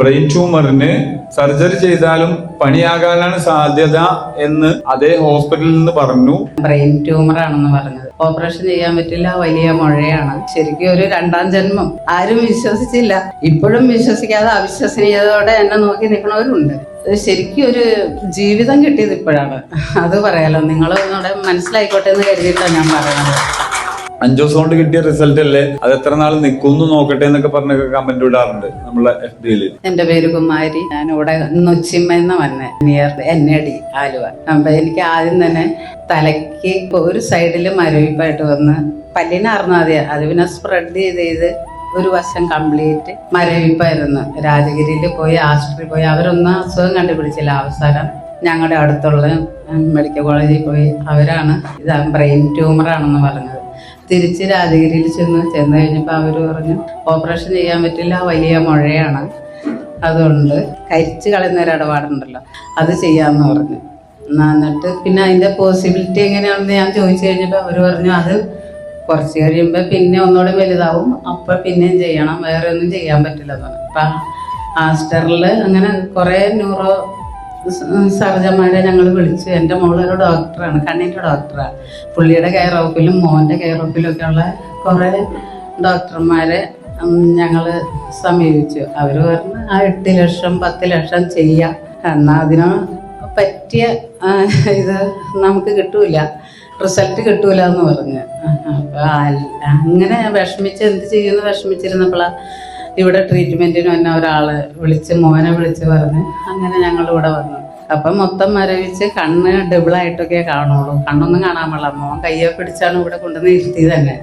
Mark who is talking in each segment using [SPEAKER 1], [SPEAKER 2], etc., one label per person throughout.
[SPEAKER 1] Brain ട്യൂമറിന് surgery ചെയ്താലും പണിയാകാനാണ് സാധ്യത എന്ന് അതേ ഹോസ്പിറ്റലിൽ നിന്ന് പറഞ്ഞു.
[SPEAKER 2] ബ്രെയിൻ ട്യൂമർ ആണെന്ന് പറഞ്ഞത്. ഓപ്പറേഷൻ ചെയ്യാൻ പറ്റില്ല വലിയ മുഴയാണ്. ശരിക്കും ഒരു രണ്ടാം ജന്മം. ആരും വിശ്വസിച്ചില്ല. ഇപ്പോഴും വിശ്വസിക്കാതെ അവിശ്വസനീയതയോടെ എന്നെ നോക്കി നിൽക്കണവരുണ്ട് ശരിക്കും ഒരു ജീവിതം കിട്ടിയത് ഇപ്പോഴാണ്. അത് പറയാലോ. നിങ്ങൾ ഒന്നുകൂടെ മനസ്സിലായിക്കോട്ടെ എന്ന് കരുതിയിട്ടാണ് ഞാൻ പറയുന്നത്.
[SPEAKER 1] അഞ്ചു ദിവസം കൊണ്ട് കിട്ടിയ റിസൾട്ട് അല്ലേ? അത് എത്ര നാൾ നിൽക്കുന്നു നോക്കട്ടെ എന്നൊക്കെ പറഞ്ഞൊക്കെ കമന്റ് ഇടാറുണ്ട് നമ്മളെ എഫ് ഡിയിൽ
[SPEAKER 2] എന്റെ പേര് കുമാരി. ഞാൻ ഇവിടെ നൊച്ചിമ്മ എന്ന വന്നെ നിയർ എൻ ഡി ആലുവ. അപ്പൊ എനിക്ക് ആദ്യം തന്നെ തലയ്ക്ക് ഒരു സൈഡിൽ മരവിപ്പായിട്ട് വന്ന് പല്ലിനാർന്നു ആദ്യം അത് പിന്നെ സ്പ്രെഡ് ചെയ്ത് ചെയ്ത് ഒരു വശം കംപ്ലീറ്റ് മരവിപ്പായിരുന്നു. രാജഗിരിയിൽ പോയി ആശുപത്രിയിൽ പോയി. അവരൊന്നും അസുഖം കണ്ടുപിടിച്ചില്ല. അവസാനം ഞങ്ങളുടെ അടുത്തുള്ള മെഡിക്കൽ കോളേജിൽ പോയി. അവരാണ് ഇത് ബ്രെയിൻ ട്യൂമറാണെന്ന് പറഞ്ഞത്. തിരിച്ച് രാജഗിരിയിൽ ചെന്ന് ചെന്ന് കഴിഞ്ഞപ്പോൾ അവർ പറഞ്ഞു ഓപ്പറേഷൻ ചെയ്യാൻ പറ്റില്ല വലിയ മുഴയാണ്. അതുകൊണ്ട് കരിച്ച് കളയുന്ന ഒരു ഇടപാടുണ്ടല്ലോ അത് ചെയ്യാമെന്ന് പറഞ്ഞു. എന്നാ എന്നിട്ട് പിന്നെ അതിന്റെ പോസിബിലിറ്റി എങ്ങനെയാണെന്ന് ഞാൻ ചോദിച്ചു കഴിഞ്ഞപ്പോൾ അവർ പറഞ്ഞു അത് കുറച്ച് കഴിയുമ്പോൾ പിന്നെ ഒന്നുകൂടെ വലുതാവും. അപ്പം പിന്നെയും ചെയ്യണം. വേറെ ഒന്നും ചെയ്യാൻ പറ്റില്ല. എന്ന് പറഞ്ഞു. അപ്പം ആസ്റ്ററിൽ അങ്ങനെ കുറേ ന്യൂറോ സർജന്മാരെ ഞങ്ങൾ വിളിച്ച് എന്റെ മോളൊരു ഡോക്ടറാണ് കണ്ണിന്റെ ഡോക്ടറാണ് പുള്ളിയുടെ കെയർ ഓഫിലും മോന്റെ കെയർ ഒക്കെ ഉള്ള കുറേ ഡോക്ടർമാരെ ഞങ്ങൾ സമീപിച്ചു. അവർ പറഞ്ഞു ആ എട്ട് ലക്ഷം പത്ത് ലക്ഷം ചെയ്യാം. എന്നാൽ അതിന് പറ്റിയ ഇത് നമുക്ക് കിട്ടൂല. റിസൾട്ട് കിട്ടൂല എന്ന് പറഞ്ഞ് അപ്പോൾ അങ്ങനെ വിഷമിച്ച് എന്ത് ചെയ്യുമെന്ന് വിഷമിച്ചിരുന്നപ്പോഴാണ് ഇവിടെ ട്രീറ്റ്മെന്റിന് വന്ന ഒരാൾ വിളിച്ച് മോനെ വിളിച്ച് പറഞ്ഞ് അങ്ങനെ ഞങ്ങൾ ഇവിടെ വന്നു. അപ്പം മൊത്തം മരവിച്ച് കണ്ണ് ഡബിളായിട്ടൊക്കെ കാണുള്ളൂ. കണ്ണൊന്നും കാണാൻ പാടില്ല. മോൻ കയ്യെ പിടിച്ചാണ് ഇവിടെ കൊണ്ടുവന്ന് ഇരുത്തി തന്നെ.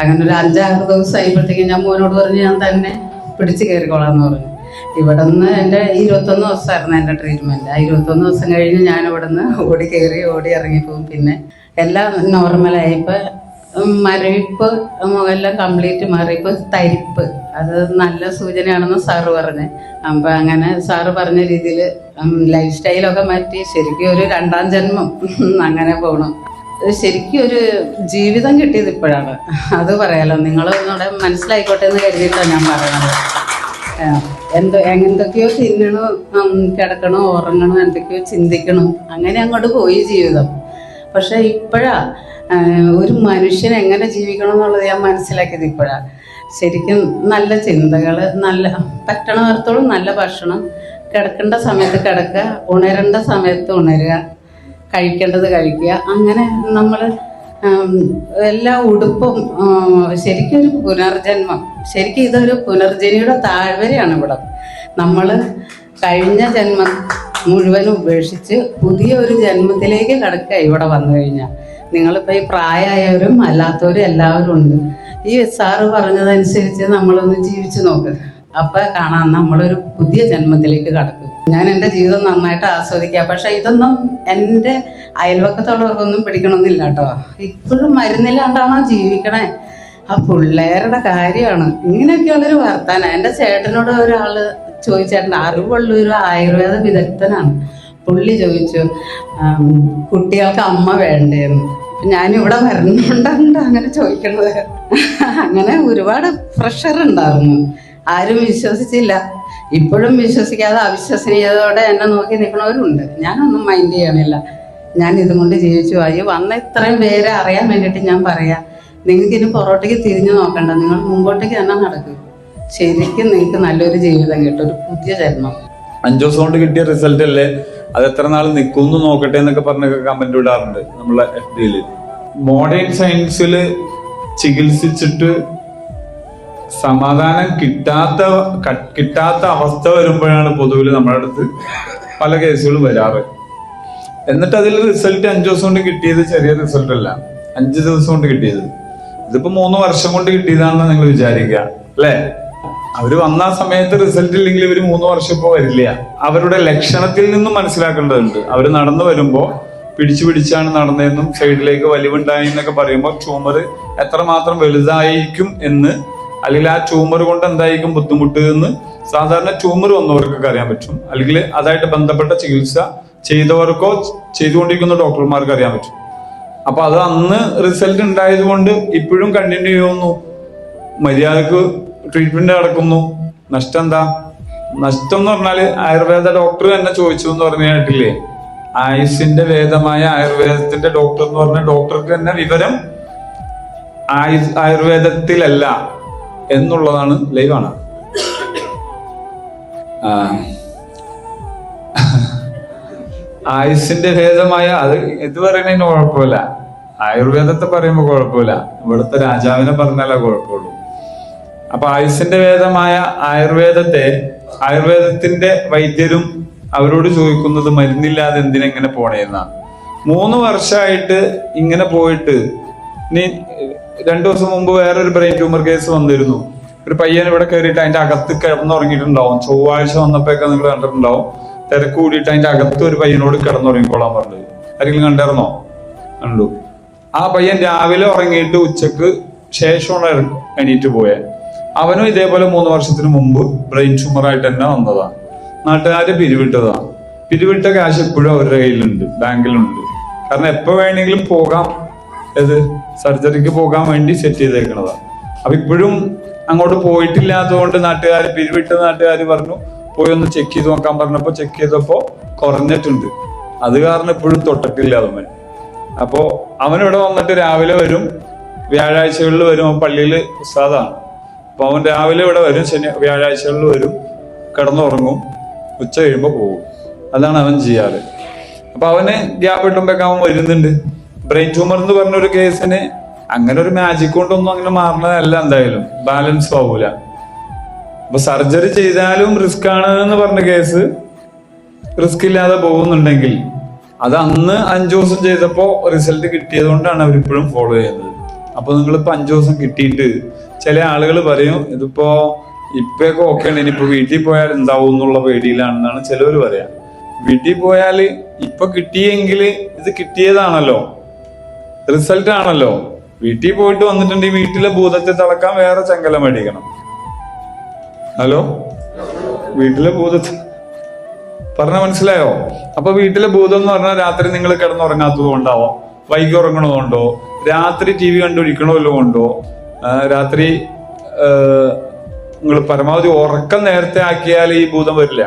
[SPEAKER 2] അങ്ങനെ ഒരു അഞ്ചാറ് ദിവസം ആയപ്പോഴത്തേക്കും ഞാൻ മോനോട് പറഞ്ഞ് ഞാൻ തന്നെ പിടിച്ച് കയറിക്കോളാന്ന് പറഞ്ഞു. ഇവിടെ നിന്ന് എന്റെ ഇരുപത്തൊന്ന് ദിവസമായിരുന്നു എന്റെ ട്രീറ്റ്മെന്റ് ആ ഇരുപത്തൊന്ന് ദിവസം കഴിഞ്ഞ് ഞാൻ ഇവിടെ നിന്ന് ഓടി കയറി ഓടി ഇറങ്ങിപ്പോവും. പിന്നെ എല്ലാം നോർമലായപ്പോൾ മരവിപ്പ് എല്ലാം കംപ്ലീറ്റ് മാറി തരിപ്പ്. അത് നല്ല സൂചനയാണെന്ന് സാറ് പറഞ്ഞ്. അപ്പം അങ്ങനെ സാറ് പറഞ്ഞ രീതിയിൽ ലൈഫ് സ്റ്റൈലൊക്കെ മാറ്റി. ശരിക്കും ഒരു രണ്ടാം ജന്മം. അങ്ങനെ പോകണം ശരിക്കും ഒരു ജീവിതം കിട്ടിയത് ഇപ്പോഴാണ്. അത് പറയാലോ. നിങ്ങൾ ഒന്നുകൂടെ മനസ്സിലായിക്കോട്ടെ എന്ന് കരുതിയിട്ടാണ് ഞാൻ പറയണത് എന്തോ എന്തൊക്കെയോ തിന്നണോ കിടക്കണോ ഉറങ്ങണോ എന്തൊക്കെയോ ചിന്തിക്കണോ. അങ്ങനെ അങ്ങോട്ട് പോയി ജീവിതം. പക്ഷെ ഇപ്പോഴാ ഒരു മനുഷ്യൻ എങ്ങനെ ജീവിക്കണം എന്നുള്ളത് ഞാൻ മനസ്സിലാക്കിയത് ഇപ്പോഴാ. ശരിക്കും നല്ല ചിന്തകൾ നല്ല പറ്റണവർത്തോളം നല്ല ഭക്ഷണം കിടക്കേണ്ട സമയത്ത് കിടക്കുക ഉണരേണ്ട സമയത്ത് ഉണരുക കഴിക്കേണ്ടത് കഴിക്കുക അങ്ങനെ നമ്മൾ എല്ലാ ഉടുപ്പും ശരിക്കും ഒരു പുനർജന്മം ശരിക്കും ഇതൊരു പുനർജനിയുടെ താഴ്വരയാണ് ഇവിടെ. നമ്മൾ കഴിഞ്ഞ ജന്മം മുഴുവനും ഉപേക്ഷിച്ച് പുതിയ ഒരു ജന്മത്തിലേക്ക് കിടക്കുക ഇവിടെ വന്നു കഴിഞ്ഞാൽ നിങ്ങളിപ്പോൾ ഈ പ്രായമായവരും അല്ലാത്തവരും എല്ലാവരും ഉണ്ട്. ഈ സാറ് പറഞ്ഞതനുസരിച്ച് നമ്മളൊന്ന് ജീവിച്ചു നോക്ക്. അപ്പൊ കാണാം നമ്മളൊരു പുതിയ ജന്മത്തിലേക്ക് കടക്കും. ഞാൻ എന്റെ ജീവിതം നന്നായിട്ട് ആസ്വദിക്കുക പക്ഷെ ഇതൊന്നും എന്റെ അയൽവക്കത്തുള്ളവർക്കൊന്നും പിടിക്കണമെന്നില്ല കേട്ടോ. ഇപ്പോഴും മരുന്നില്ലാണ്ടാണോ ജീവിക്കണേ? ആ പിള്ളേരുടെ കാര്യമാണ്. ഇങ്ങനെയൊക്കെയുള്ളൊരു വർത്താനം. എന്റെ ചേട്ടനോട് ഒരാൾ ചോദിച്ചേട്ടൻ അറിവുള്ള ഒരു ആയുർവേദ വിദഗ്ധനാണ്. പുള്ളി ചോദിച്ചു കുട്ടികൾക്ക് അമ്മ വേണ്ടേന്ന് ഞാനിവിടെ വരണുണ്ടുണ്ട് അങ്ങനെ ചോദിക്കണത്. അങ്ങനെ ഒരുപാട് പ്രഷർ ഉണ്ടായിരുന്നു. ആരും വിശ്വസിച്ചില്ല. ഇപ്പോഴും വിശ്വസിക്കാതെ അവിശ്വസനീയതയോടെ എന്നെ നോക്കി നിൽക്കണവരുണ്ട് ഞാനൊന്നും മൈൻഡ് ചെയ്യണില്ല. ഞാൻ ഇതുകൊണ്ട് ജീവിച്ചു. അയ്യോ വന്ന ഇത്രയും പേരെ അറിയാൻ വേണ്ടിയിട്ട് ഞാൻ പറയാം. നിങ്ങൾക്ക് ഇനി പുറകോട്ടേക്ക് തിരിഞ്ഞു നോക്കണ്ട. നിങ്ങൾ മുമ്പോട്ടേക്ക് തന്നെ നടക്കും. ശരിക്കും നിങ്ങൾക്ക് നല്ലൊരു ജീവിതം കിട്ടും. ഒരു പുതിയ ജന്മം.
[SPEAKER 1] അഞ്ചു ദിവസം കൊണ്ട് കിട്ടിയ റിസൾട്ട് അല്ലേ? അത് എത്ര നാൾ നിൽക്കുന്നു നോക്കട്ടെ എന്നൊക്കെ പറഞ്ഞൊക്കെ കമന്റ് ഇടാറുണ്ട് നമ്മളെ എഫ് ഡിയിൽ മോഡേൺ സയൻസിൽ ചികിത്സിച്ചിട്ട് സമാധാനം കിട്ടാത്ത കിട്ടാത്ത അവസ്ഥ വരുമ്പോഴാണ് പൊതുവിൽ നമ്മുടെ അടുത്ത് പല കേസുകളും വരാറ്. എന്നിട്ട് അതിൽ റിസൾട്ട് അഞ്ചു ദിവസം കൊണ്ട് കിട്ടിയത് ചെറിയ റിസൾട്ട് അല്ല. അഞ്ച് ദിവസം കൊണ്ട് കിട്ടിയത്. ഇതിപ്പോ മൂന്ന് വർഷം കൊണ്ട് കിട്ടിയതാണെന്ന് നിങ്ങൾ വിചാരിക്കുക അല്ലേ? അവർ വന്ന സമയത്ത് റിസൾട്ട് ഇല്ലെങ്കിൽ ഇവർ മൂന്ന് വർഷം ഇപ്പോ വരില്ല. അവരുടെ ലക്ഷണത്തിൽ നിന്നും മനസ്സിലാക്കേണ്ടതുണ്ട്. അവർ നടന്നു വരുമ്പോൾ പിടിച്ചു പിടിച്ചാണ് നടന്നതെന്നും സൈഡിലേക്ക് വലിവുണ്ടായി എന്നൊക്കെ പറയുമ്പോൾ ട്യൂമർ എത്രമാത്രം വലുതായിരിക്കും എന്ന് അല്ലെങ്കിൽ ആ ട്യൂമർ കൊണ്ട് എന്തായിരിക്കും ബുദ്ധിമുട്ട് എന്ന് സാധാരണ ട്യൂമർ വന്നവർക്കൊക്കെ അറിയാൻ പറ്റും. അല്ലെങ്കിൽ അതായിട്ട് ബന്ധപ്പെട്ട ചികിത്സ ചെയ്തവർക്കോ ചെയ്തുകൊണ്ടിരിക്കുന്ന ഡോക്ടർമാർക്ക് അറിയാൻ പറ്റും. അപ്പൊ അത് അന്ന് റിസൾട്ട് ഉണ്ടായത് കൊണ്ട് ഇപ്പോഴും കണ്ടിന്യൂ ചെയ്യുന്നു. മര്യാദയ്ക്ക് ട്രീറ്റ്മെന്റ് നടക്കുന്നു. നഷ്ടം എന്താ നഷ്ടം എന്ന് പറഞ്ഞാൽ ആയുർവേദ ഡോക്ടർ തന്നെ ചോദിച്ചു എന്ന് പറഞ്ഞു കേട്ടില്ലേ? ആയുസിന്റെ വേദമായ ആയുർവേദത്തിന്റെ ഡോക്ടർ എന്ന് പറഞ്ഞ ഡോക്ടർക്ക് തന്നെ വിവരം ആയു ആയുർവേദത്തിലല്ല എന്നുള്ളതാണ് ലൈവാണ് ആയുസിന്റെ ഭേദമായ അത് ഇത് പറയുന്നതിന് കുഴപ്പമില്ല. ആയുർവേദത്തെ പറയുമ്പോൾ കുഴപ്പമില്ല. ഇവിടുത്തെ രാജാവിനെ പറഞ്ഞാലേ കുഴപ്പമുള്ളൂ. അപ്പൊ ആയുസിന്റെ വേദമായ ആയുർവേദത്തെ ആയുർവേദത്തിന്റെ വൈദ്യരും അവരോട് ചോദിക്കുന്നത് മരുന്നില്ലാതെ എന്തിനെങ്ങനെ പോണേന്നാണ് മൂന്ന് വർഷമായിട്ട് ഇങ്ങനെ പോയിട്ട് ഇനി രണ്ടു ദിവസം മുമ്പ് വേറൊരു ബ്രെയിൻ ട്യൂമർ കേസ് വന്നിരുന്നു. ഒരു പയ്യൻ ഇവിടെ കയറിയിട്ട് അതിന്റെ അകത്ത് കിടന്നുറങ്ങിയിട്ടുണ്ടാവും. ചൊവ്വാഴ്ച വന്നപ്പോഴൊക്കെ നിങ്ങൾ കണ്ടിട്ടുണ്ടാവും. തിരക്ക് കൂടിയിട്ട് അതിന്റെ അകത്ത് ഒരു പയ്യനോട് കിടന്നുറങ്ങിക്കോളാൻ പറഞ്ഞത്. ആരെങ്കിലും കണ്ടിരുന്നോ? കണ്ടു. ആ പയ്യൻ രാവിലെ ഉറങ്ങിയിട്ട് ഉച്ചയ്ക്ക് ശേഷമാണ് എണീറ്റ് പോയത് അവനും ഇതേപോലെ മൂന്ന് വർഷത്തിന് മുമ്പ് ബ്രെയിൻ ട്യൂമർ ആയിട്ട് തന്നെ വന്നതാണ്. നാട്ടുകാര് പിരിവിട്ടതാണ്. പിരിവിട്ട ക്യാഷ് എപ്പോഴും അവരുടെ കയ്യിലുണ്ട് ബാങ്കിലുണ്ട്. കാരണം എപ്പോൾ വേണമെങ്കിലും പോകാം. ഏത്? സർജറിക്ക് പോകാൻ വേണ്ടി സെറ്റ് ചെയ്തേക്കണതാണ്. അപ്പൊ ഇപ്പോഴും അങ്ങോട്ട് പോയിട്ടില്ലാത്തതുകൊണ്ട് നാട്ടുകാർ പിരിവിട്ട നാട്ടുകാർ പറഞ്ഞു പോയി ഒന്ന് ചെക്ക് ചെയ്ത് നോക്കാൻ പറഞ്ഞപ്പോ ചെക്ക് ചെയ്തപ്പോൾ കുറഞ്ഞിട്ടുണ്ട്. അത് കാരണം ഇപ്പോഴും തൊട്ടത്തില്ല അവൻ. അപ്പോൾ അവൻ ഇവിടെ വന്നിട്ട് രാവിലെ വരും വ്യാഴാഴ്ചകളിൽ വരും പള്ളിയിൽ ഉസ്താദാണ്. അപ്പൊ അവൻ രാവിലെ ഇവിടെ വരും ശനി വ്യാഴാഴ്ചകളിൽ വരും കിടന്നുറങ്ങും ഉച്ച കഴിയുമ്പോൾ പോകും അതാണ് അവൻ ചെയ്യാറ്. അപ്പൊ അവന് ഗ്യാപ്പ് കിട്ടുമ്പോഴൊക്കെ അവൻ വരുന്നുണ്ട്. ബ്രെയിൻ ട്യൂമർ എന്ന് പറഞ്ഞ ഒരു കേസിന് അങ്ങനെ ഒരു മാജിക് കൊണ്ടൊന്നും അങ്ങനെ മാറണതല്ല എന്തായാലും. ബാലൻസ് ആവൂല. അപ്പൊ സർജറി ചെയ്താലും റിസ്ക് ആണ് എന്ന് പറഞ്ഞ കേസ് റിസ്ക് ഇല്ലാതെ പോകുന്നുണ്ടെങ്കിൽ അത് അന്ന് അഞ്ചു ദിവസം ചെയ്തപ്പോ റിസൾട്ട് കിട്ടിയത് കൊണ്ടാണ് അവരിപ്പോഴും ഫോളോ ചെയ്യുന്നത്. അപ്പൊ നിങ്ങൾ ഇപ്പൊ അഞ്ചു ദിവസം കിട്ടിയിട്ട് ചില ആളുകൾ പറയും ഇതിപ്പോ ഇപ്പൊക്കെ ഓക്കെയാണ് ഇനിയിപ്പോ വീട്ടിൽ പോയാൽ എന്താവും എന്നുള്ള പേടിയിലാണെന്നാണ് ചിലവർ പറയാ. വീട്ടിൽ പോയാൽ ഇപ്പൊ കിട്ടിയെങ്കിൽ ഇത് കിട്ടിയതാണല്ലോ റിസൾട്ട് ആണല്ലോ. വീട്ടിൽ പോയിട്ട് വന്നിട്ടുണ്ടെങ്കിൽ വീട്ടിലെ ഭൂതത്തെ തളക്കാൻ വേറെ ചങ്കല മേടിക്കണം. ഹലോ? വീട്ടിലെ ഭൂതത്തെ പറഞ്ഞ മനസ്സിലായോ? അപ്പൊ വീട്ടിലെ ഭൂതം എന്ന് പറഞ്ഞാൽ രാത്രി നിങ്ങൾ കിടന്നുറങ്ങാത്തത് കൊണ്ടാവോ? വൈകി ഉറങ്ങണതുകൊണ്ടോ രാത്രി ടി വി കണ്ടുപിടിക്കണമല്ലോ കൊണ്ടോ? രാത്രി നിങ്ങൾ പരമാവധി ഉറക്കം നേരത്തെ ആക്കിയാൽ ഈ ഭൂതം വരില്ല.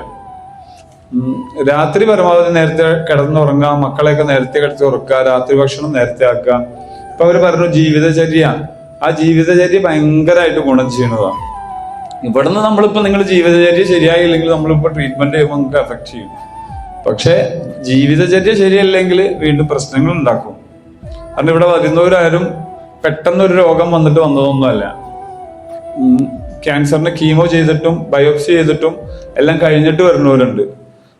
[SPEAKER 1] രാത്രി പരമാവധി നേരത്തെ കിടന്നുറങ്ങുക മക്കളെയൊക്കെ നേരത്തെ കിടത്തി ഉറക്കുക രാത്രി ഭക്ഷണം നേരത്തെ ആക്കുക. ഇപ്പൊ അവർ പറഞ്ഞു ജീവിതചര്യ ആ ജീവിതചര്യ ഭയങ്കരമായിട്ട് ഗുണം ചെയ്യുന്നതാണ്. ഇവിടുന്ന് നമ്മളിപ്പോ നിങ്ങൾ ജീവിതചര്യ ശരിയായില്ലെങ്കിൽ നമ്മളിപ്പോ ട്രീറ്റ്മെന്റ് ചെയ്യുമ്പോൾ നമുക്ക് എഫക്ട് ചെയ്യും. പക്ഷെ ജീവിതചര്യ ശരിയല്ലെങ്കിൽ വീണ്ടും പ്രശ്നങ്ങൾ ഉണ്ടാക്കും. കാരണം ഇവിടെ വരുന്നവരാരും പെട്ടെന്ന് ഒരു രോഗം വന്നിട്ട് വന്നതൊന്നുമല്ല. ക്യാൻസറിന് കീമോ ചെയ്തിട്ടും ബയോപ്സി ചെയ്തിട്ടും എല്ലാം കഴിഞ്ഞിട്ട് വരുന്നവരുണ്ട്.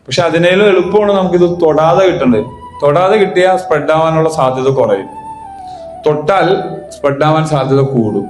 [SPEAKER 1] പക്ഷെ അതിനേലും എളുപ്പമാണ് നമുക്കിത് തൊടാതെ കിട്ടേണ്ടത് തൊടാതെ കിട്ടിയാൽ സ്പ്രെഡ് ആവാനുള്ള സാധ്യത കുറയും. തൊട്ടാൽ സ്പ്രെഡ് ആവാൻ സാധ്യത കൂടും.